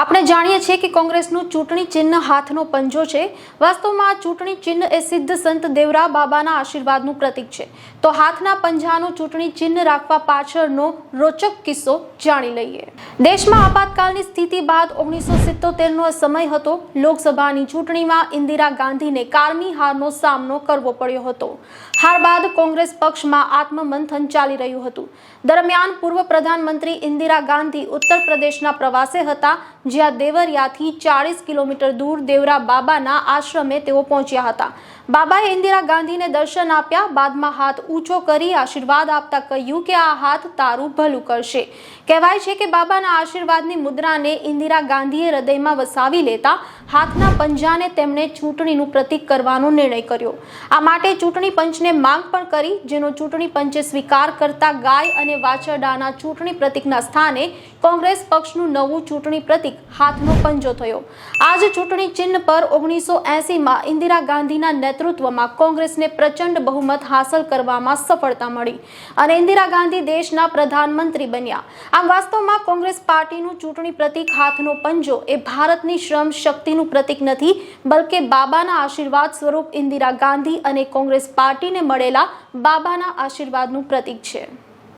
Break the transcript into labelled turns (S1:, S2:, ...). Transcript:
S1: આપણે જાણીએ છીએ કે કોંગ્રેસનું ચૂંટણી ચિહ્ન હાથનો પંજો છે. વાસ્તવમાં આ ચૂંટણી ચિહ્ન એ સિદ્ધ સંત દેવરા બાબાના આશીર્વાદનું પ્રતીક છે. તો હાથના પંજાનું ચૂંટણી ચિહ્ન રાખવા પાછળનો રોચક કિસ્સો જાણી લઈએ. દેશમાં આપાતકાલની સ્થિતિ બાદ ઓગણીસો સિત્તોતેરનો સમય હતો. લોકસભાની ચૂંટણીમાં ઇન્દિરા ગાંધીને કારમી હારનો સામનો કરવો પડ્યો હતો. હાર બાદ કોંગ્રેસ પક્ષમાં આત્મમંથન ચાલી રહ્યું હતું. દરમિયાન પૂર્વ પ્રધાનમંત્રી ઇન્દિરા ગાંધી ઉત્તર પ્રદેશના પ્રવાસે હતા. જ્યાં દેવરિયાથી ચાળીસ કિલોમીટર દૂર દેવરા બાબાના આશ્રમે તેઓ પહોંચ્યા હતા. બાબાએ ઇન્દિરા ગાંધીને દર્શન આપ્યા, બાદમાં હાથ ઊંચો કરી આશીર્વાદ આપતા કહ્યું કે આ હાથ તારું ભલું કરશે. કહેવાય છે કે બાબાના આશીર્વાદની મુદ્રાને ઇન્દિરા ગાંધીએ હૃદયમાં વસાવી લેતા હાથના પંજાને તેમણે ચૂંટણીનું પ્રતીક કરવાનો નિર્ણય કર્યો. આ માટે ચૂંટણી પંચને માંગ પણ કરી, જેનો ચૂંટણી પંચે સ્વીકાર કરતા ગાય અને વાછરડાના ચૂંટણી પ્રતીકના સ્થાને કોંગ્રેસ પક્ષનું નવું ચૂંટણી પ્રતીક હાથનો પંજો થયો. આ જ ચૂંટણી ચિહ્ન પર ઓગણીસો એસીમાં ઇન્દિરા ગાંધીના નેતૃત્વમાં કોંગ્રેસને પ્રચંડ બહુમત હાંસલ કરવામાં સફળતા મળી અને ઇન્દિરા ગાંધી દેશના પ્રધાનમંત્રી બન્યા. આમ વાસ્તવમાં કોંગ્રેસ પાર્ટીનું ચૂંટણી પ્રતિક હાથનો પંજો એ ભારતની શ્રમ શક્તિનું પ્રતિક નથી, બલકે બાબાના આશીર્વાદ સ્વરૂપ ઇન્દિરા ગાંધી અને કોંગ્રેસ પાર્ટીને મળેલા બાબાના આશીર્વાદનું પ્રતિક છે.